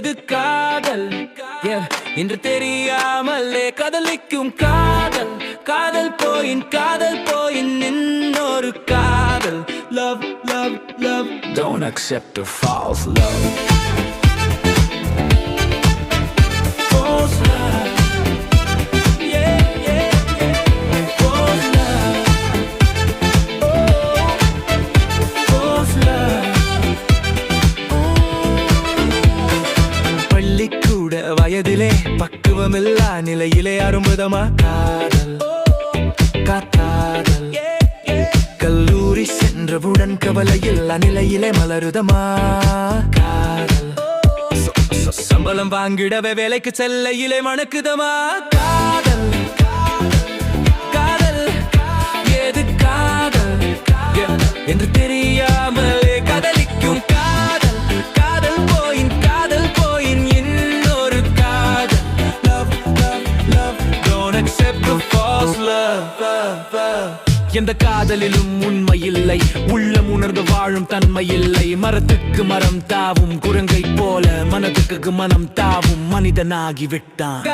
எது காதல்? என்று இன்று தெரியாமலே காதலிக்கும் காதல். காதல் போயின் காதல் போயின் இன்னொரு காதல். Love love love don't accept a false love. வயதிலே பக்குவமில்லா நிலையிலே அரும்புதமா? காதல். காத்தாதல். கல்லூரி சென்றவுடன் கவலையில் அநிலையிலே மலருதமா? காதல். சம்பளம் வாங்கிடவே வேலைக்கு செல்லையிலே மணக்குதமா? காதல். காதல். ஏது காதல்? என்று தெரியும் எந்த காதலிலும் உண்மை இல்லை உள்ளம் உணர்ந்து வாழும் தன்மை இல்லை மரத்துக்கு மரம் தாவும் குரங்கை போல மனதுக்கு மனம் தாவும் மனிதனாகி விட்டான்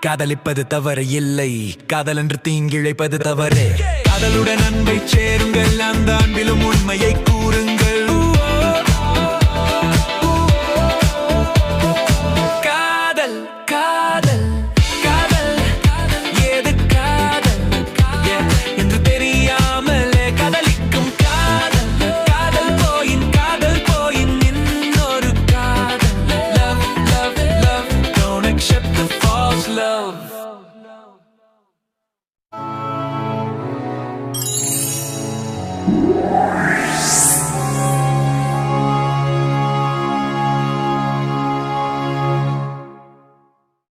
காதலிப்பது தவறு இல்லை. காதல் என்று தீங்கிழைப்பது தவறு. காதலுடன் அன்பை சேருங்கள். அந்த அன்பிலும் உண்மையை கூறுங்கள். Yeah.